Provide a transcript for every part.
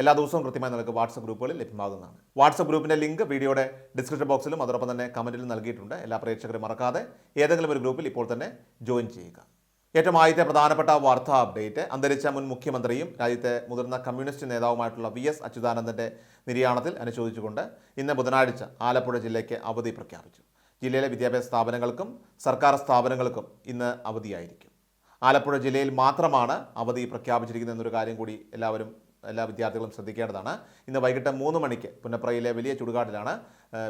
എല്ലാ ദിവസവും കൃത്യമായി നിങ്ങൾക്ക് വാട്സപ്പ് ഗ്രൂപ്പുകളിൽ ലഭ്യമാകുന്നതാണ്. വാട്സപ്പ് ഗ്രൂപ്പിന്റെ ലിങ്ക് വീഡിയോയുടെ ഡിസ്ക്രിപ്ഷൻ ബോക്സിലും അതോടൊപ്പം തന്നെ കമന്റിലും നൽകിയിട്ടുണ്ട്. എല്ലാ പ്രേക്ഷകരും മറക്കാതെ ഏതെങ്കിലും ഒരു ഗ്രൂപ്പിൽ ഇപ്പോൾ തന്നെ ജോയിൻ ചെയ്യുക. ഏറ്റവും ആദ്യത്തെ പ്രധാനപ്പെട്ട വാർത്താ അപ്ഡേറ്റ് അന്തരിച്ച മുൻ മുഖ്യമന്ത്രിയും രാജ്യത്തെ മുതിർന്ന കമ്മ്യൂണിസ്റ്റ് നേതാവുമായിട്ടുള്ള വി എസ് അച്യുതാനന്ദന്റെ നിര്യാണത്തിൽ അനുശോചിച്ചുകൊണ്ട് ഇന്ന് ബുധനാഴ്ച ആലപ്പുഴ ജില്ലയ്ക്ക് അവധി പ്രഖ്യാപിച്ചു. ജില്ലയിലെ വിദ്യാഭ്യാസ സ്ഥാപനങ്ങൾക്കും സർക്കാർ സ്ഥാപനങ്ങൾക്കും ഇന്ന് അവധിയായിരിക്കും. ആലപ്പുഴ ജില്ലയിൽ മാത്രമാണ് അവധി പ്രഖ്യാപിച്ചിരിക്കുന്നത് എന്നൊരു കാര്യം കൂടി എല്ലാവരും എല്ലാ വിദ്യാർത്ഥികളും ശ്രദ്ധിക്കേണ്ടതാണ്. ഇന്ന് വൈകിട്ട് മൂന്ന് മണിക്ക് പുന്നപ്രയിലെ വലിയ ചുടുകാട്ടിലാണ്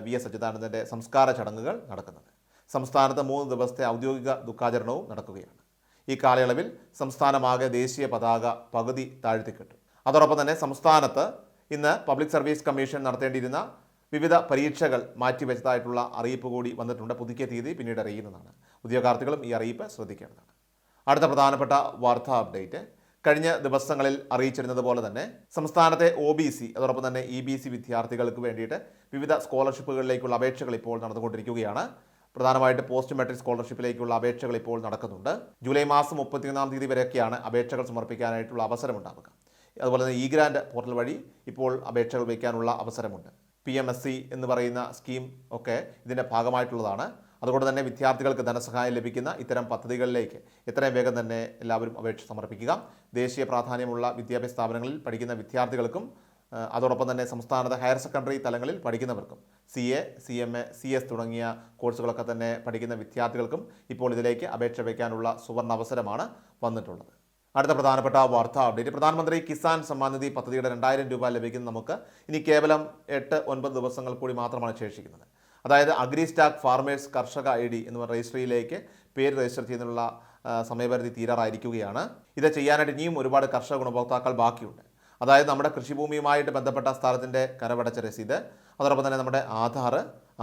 വി എസ് അച്യുതാനന്ദന്റെ സംസ്കാര ചടങ്ങുകൾ നടക്കുന്നത്. സംസ്ഥാനത്ത് മൂന്ന് ദിവസത്തെ ഔദ്യോഗിക ദുഃഖാചരണവും നടക്കുകയാണ്. ഈ കാലയളവിൽ സംസ്ഥാനമാകെ ദേശീയ പതാക പകുതി താഴ്ത്തിക്കെട്ടും. അതോടൊപ്പം തന്നെ സംസ്ഥാനത്ത് ഇന്ന് പബ്ലിക് സർവീസ് കമ്മീഷൻ നടത്തേണ്ടിയിരുന്ന വിവിധ പരീക്ഷകൾ മാറ്റിവെച്ചതായിട്ടുള്ള അറിയിപ്പ് കൂടി വന്നിട്ടുണ്ട്. പുതുക്കിയ തീയതി പിന്നീട് അറിയുന്നതാണ്. ഉദ്യോഗാർത്ഥികളും ഈ അറിയിപ്പ് ശ്രദ്ധിക്കേണ്ടതാണ്. അടുത്ത പ്രധാനപ്പെട്ട വാർത്താ അപ്ഡേറ്റ്. കഴിഞ്ഞ ദിവസങ്ങളിൽ അറിയിച്ചിരുന്നത് പോലെ തന്നെ സംസ്ഥാനത്തെ ഒ ബി സി അതോടൊപ്പം തന്നെ ഇ ബി സി വിദ്യാർത്ഥികൾക്ക് വേണ്ടിയിട്ട് വിവിധ സ്കോളർഷിപ്പുകളിലേക്കുള്ള അപേക്ഷകൾ ഇപ്പോൾ നടന്നുകൊണ്ടിരിക്കുകയാണ്. പ്രധാനമായിട്ട് പോസ്റ്റ് മെട്രിക് സ്കോളർഷിപ്പിലേക്കുള്ള അപേക്ഷകൾ ഇപ്പോൾ നടക്കുന്നുണ്ട്. ജൂലൈ മാസം മുപ്പത്തിയൊന്നാം തീയതി വരെയൊക്കെയാണ് അപേക്ഷകൾ സമർപ്പിക്കാനായിട്ടുള്ള അവസരമുണ്ടാവുക. അതുപോലെ തന്നെ ഇ ഗ്രാൻഡ് പോർട്ടൽ വഴി ഇപ്പോൾ അപേക്ഷകൾ വയ്ക്കാനുള്ള അവസരമുണ്ട്. പി എം എസ് സി എന്ന് പറയുന്ന സ്കീം ഒക്കെ ഇതിന്റെ ഭാഗമായിട്ടുള്ളതാണ്. അതുകൊണ്ട് തന്നെ വിദ്യാർത്ഥികൾക്ക് ധനസഹായം ലഭിക്കുന്ന ഇത്തരം പദ്ധതികളിലേക്ക് എത്രയും വേഗം തന്നെ എല്ലാവരും അപേക്ഷ സമർപ്പിക്കുക. ദേശീയ പ്രാധാന്യമുള്ള വിദ്യാഭ്യാസ സ്ഥാപനങ്ങളിൽ പഠിക്കുന്ന വിദ്യാർത്ഥികൾക്കും അതോടൊപ്പം തന്നെ സംസ്ഥാനത്തെ ഹയർ സെക്കൻഡറി തലങ്ങളിൽ പഠിക്കുന്നവർക്കും C A C M A C S തുടങ്ങിയ കോഴ്സുകളൊക്കെ തന്നെ പഠിക്കുന്ന വിദ്യാർത്ഥികൾക്കും ഇപ്പോൾ ഇതിലേക്ക് അപേക്ഷ വയ്ക്കാനുള്ള സുവർണ അവസരമാണ് വന്നിട്ടുള്ളത്. അടുത്ത പ്രധാനപ്പെട്ട വാർത്താ അപ്ഡേറ്റ്. പ്രധാനമന്ത്രി കിസാൻ സമ്മാൻ നിധി പദ്ധതിയുടെ രണ്ടായിരം രൂപ ലഭിക്കുന്ന നമുക്ക് ഇനി കേവലം എട്ട് ഒൻപത് ദിവസങ്ങൾ കൂടി മാത്രമാണ് ശേഷിക്കുന്നത്. അതായത് അഗ്രി സ്റ്റാക്ക് ഫാർമേഴ്സ് കർഷക ഐ ഡി എന്ന് പറഞ്ഞ രജിസ്ട്രിയിലേക്ക് പേര് രജിസ്റ്റർ ചെയ്യുന്നതിനുള്ള സമയപരിധി തീരാറായിരിക്കുകയാണ്. ഇത് ചെയ്യാനായിട്ട് ഇനിയും ഒരുപാട് കർഷക ഗുണഭോക്താക്കൾ ബാക്കിയുണ്ട്. അതായത് നമ്മുടെ കൃഷിഭൂമിയുമായിട്ട് ബന്ധപ്പെട്ട സ്ഥലത്തിന്റെ കരവടച്ച രസീത് അതോടൊപ്പം തന്നെ നമ്മുടെ ആധാർ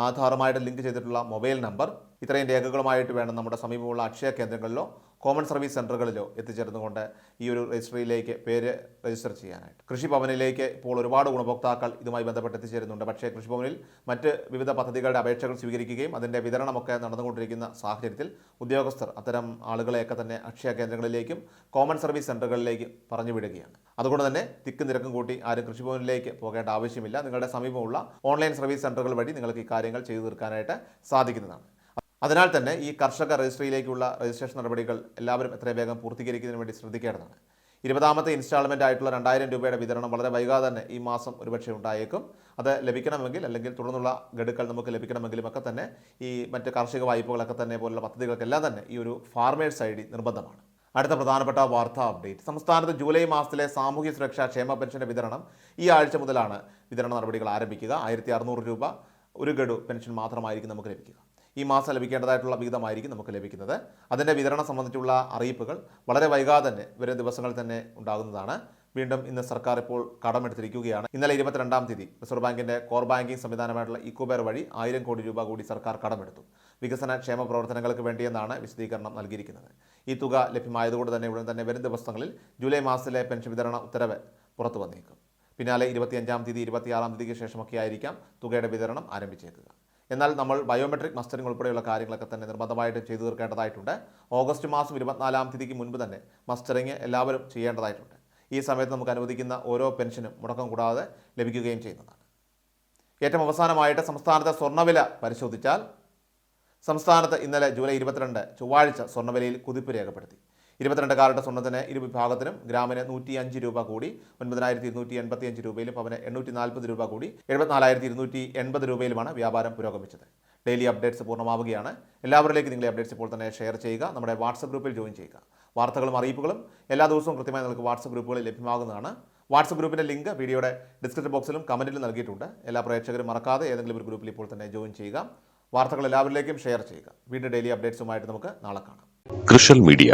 ആധാറുമായിട്ട് ലിങ്ക് ചെയ്തിട്ടുള്ള മൊബൈൽ നമ്പർ ഇത്രയും രേഖകളുമായിട്ട് വേണം നമ്മുടെ സമീപമുള്ള അക്ഷയ കേന്ദ്രങ്ങളിലോ കോമൺ സർവീസ് സെന്ററുകളിലോ എത്തിച്ചേർന്നുകൊണ്ട് ഈ ഒരു രജിസ്ട്രിയിലേക്ക് പേര് രജിസ്റ്റർ ചെയ്യാനായിട്ട്. കൃഷിഭവനിലേക്ക് ഇപ്പോൾ ഒരുപാട് ഗുണഭോക്താക്കൾ ഇതുമായി ബന്ധപ്പെട്ട് എത്തിച്ചേരുന്നുണ്ട്. പക്ഷേ കൃഷിഭവനിൽ മറ്റ് വിവിധ പദ്ധതികളുടെ അപേക്ഷകൾ സ്വീകരിക്കുകയും അതിന്റെ വിതരണമൊക്കെ നടന്നുകൊണ്ടിരിക്കുന്ന സാഹചര്യത്തിൽ ഉദ്യോഗസ്ഥർ അത്തരം ആളുകളെയൊക്കെ തന്നെ അക്ഷയ കേന്ദ്രങ്ങളിലേക്കും കോമൺ സർവീസ് സെന്ററുകളിലേക്കും പറഞ്ഞു വിടുകയാണ് അതുകൊണ്ട് തന്നെ തിക്കും നിരക്കും കൂട്ടി ആരും കൃഷിഭവനിലേക്ക് പോകേണ്ട ആവശ്യമില്ല. നിങ്ങളുടെ സമീപമുള്ള ഓൺലൈൻ സർവീസ് സെന്ററുകൾ വഴി നിങ്ങൾക്ക് ഈ കാര്യങ്ങൾ ചെയ്തു തീർക്കാനായിട്ട് സാധിക്കുന്നതാണ്. അതിനാൽ തന്നെ ഈ കർഷക രജിസ്ട്രിയിലേക്കുള്ള രജിസ്ട്രേഷൻ നടപടികൾ എല്ലാവരും എത്രയും വേഗം പൂർത്തീകരിക്കുന്നതിന് വേണ്ടി ശ്രദ്ധിക്കേണ്ടതാണ്. ഇരുപതാമത്തെ ഇൻസ്റ്റാൾമെന്റ് ആയിട്ടുള്ള രണ്ടായിരം രൂപയുടെ വിതരണം വളരെ വൈകാതെ തന്നെ ഈ മാസം ഒരുപക്ഷെ ഉണ്ടായേക്കും. അത് ലഭിക്കണമെങ്കിൽ അല്ലെങ്കിൽ തുടർന്നുള്ള ഗഡുക്കൾ നമുക്ക് ലഭിക്കണമെങ്കിലും ഒക്കെ തന്നെ ഈ മറ്റ് കാർഷിക വായ്പകളൊക്കെ തന്നെ പോലുള്ള പദ്ധതികൾക്കെല്ലാം തന്നെ ഈ ഒരു ഫാർമേഴ്സ് ഐ ഡി നിർബന്ധമാണ്. അടുത്ത പ്രധാനപ്പെട്ട വാർത്താ അപ്ഡേറ്റ്. സംസ്ഥാനത്ത് ജൂലൈ മാസത്തിലെ സാമൂഹ്യ സുരക്ഷാ ക്ഷേമ പെൻഷന്റെ വിതരണം ഈ ആഴ്ച മുതലാണ് വിതരണ നടപടികൾ ആരംഭിക്കുക. ആയിരത്തി രൂപ ഒരു ഗഡു പെൻഷൻ മാത്രമായിരിക്കും നമുക്ക് ലഭിക്കുക. ഈ മാസം ലഭിക്കേണ്ടതായിട്ടുള്ള വിഹിതമായിരിക്കും നമുക്ക് ലഭിക്കുന്നത്. അതിന്റെ വിതരണം സംബന്ധിച്ചുള്ള അറിയിപ്പുകൾ വളരെ വൈകാതെ തന്നെ വരും ദിവസങ്ങളിൽ തന്നെ ഉണ്ടാകുന്നതാണ്. വീണ്ടും ഇന്ന് സർക്കാർ ഇപ്പോൾ കടമെടുത്തിരിക്കുകയാണ്. ഇന്നലെ ഇരുപത്തിരണ്ടാം തീയതി റിസർവ് ബാങ്കിന്റെ കോർ ബാങ്കിംഗ് സംവിധാനമായിട്ടുള്ള ഇക്കോബെയർ വഴി ആയിരം കോടി രൂപ കൂടി സർക്കാർ കടമെടുത്തു. വികസന ക്ഷേമ പ്രവർത്തനങ്ങൾക്ക് വേണ്ടിയെന്നാണ് വിശദീകരണം നൽകിയിരിക്കുന്നത്. ഈ തുക ലഭ്യമായതുകൊണ്ട് തന്നെ ഉടൻ തന്നെ വരും ദിവസങ്ങളിൽ ജൂലൈ മാസത്തിലെ പെൻഷൻ വിതരണ ഉത്തരവ് പുറത്തു വന്നേക്കും പിന്നാലെ ഇരുപത്തിയഞ്ചാം തീയതി ഇരുപത്തിയാറാം തീയതിക്ക് ശേഷമൊക്കെ ആയിരിക്കാം തുകയുടെ വിതരണം ആരംഭിച്ചേക്കുക. എന്നാൽ നമ്മൾ ബയോമെട്രിക് മസ്റ്ററിംഗ് ഉൾപ്പെടെയുള്ള കാര്യങ്ങളൊക്കെ തന്നെ നിർബന്ധമായിട്ടും ചെയ്തു തീർക്കേണ്ടതായിട്ടുണ്ട്. ഓഗസ്റ്റ് മാസം ഇരുപത്തിനാലാം തീയതിക്ക് മുൻപ് തന്നെ മസ്റ്ററിംഗ് എല്ലാവരും ചെയ്യേണ്ടതായിട്ടുണ്ട്. ഈ സമയത്ത് നമുക്ക് അനുവദിക്കുന്ന ഓരോ പെൻഷനും മുടക്കം കൂടാതെ ലഭിക്കുകയും ചെയ്യുന്നതാണ്. ഏറ്റവും അവസാനമായിട്ട് സംസ്ഥാനത്തെ സ്വർണവില പരിശോധിച്ചാൽ സംസ്ഥാനത്ത് ഇന്നലെ ജൂലൈ ഇരുപത്തിരണ്ട് ചൊവ്വാഴ്ച സ്വർണവിലയിൽ കുതിപ്പ് രേഖപ്പെടുത്തി. ഇരുപത്തിരണ്ട് കാരുടെ സ്വർണത്തിന് ഇരു വിഭാഗത്തിനും ഗ്രാമിന് നൂറ്റി അഞ്ച് രൂപ കൂടി ഒൻപതിനായിരത്തി ഇരുന്നൂറ്റി എൺപത്തി അഞ്ച് രൂപയിലും പവന് എണ്ണൂറ്റി നാൽപ്പത് രൂപ കൂടി എഴുപത്തിനാലായിരത്തി ഇരുന്നൂറ്റി എൺപത് രൂപയിലുമാണ് വ്യാപാരം പുരോഗമിച്ചത്. ഡെയിലി അപ്ഡേറ്റ്സ് പൂർണമാവുകയാണ്. എല്ലാവരിലേക്ക് നിങ്ങളെ അപ്ഡേറ്റ്സ് ഇപ്പോൾ തന്നെ ഷെയർ ചെയ്യുക. നമ്മുടെ വാട്സപ്പ് ഗ്രൂപ്പിൽ ജോയിൻ ചെയ്യുക. വാർത്തകളും അറിയിപ്പുകളും എല്ലാ ദിവസവും കൃത്യമായി നിങ്ങൾക്ക് വാട്സപ്പ് ഗ്രൂപ്പുകളിൽ ലഭ്യമാകുന്നതാണ്. വാട്സപ്പ് ഗ്രൂപ്പിന്റെ ലിങ്ക് വീഡിയോയുടെ ഡിസ്ക്രിപ്ഷൻ ബോക്സിലും കമന്റിലും നൽകിയിട്ടുണ്ട്. എല്ലാ പ്രേക്ഷകരും മറക്കാതെ ഏതെങ്കിലും ഒരു ഗ്രൂപ്പിൽ ഇപ്പോൾ തന്നെ ജോയിൻ ചെയ്യുക. വാർത്തകൾ എല്ലാവരിലേക്കും ഷെയർ ചെയ്യുക. വീണ്ടും ഡെയിലി അപ്ഡേറ്റ്സുമായിട്ട് നമുക്ക് നാളെ കാണാം. കൃഷൽ മീഡിയ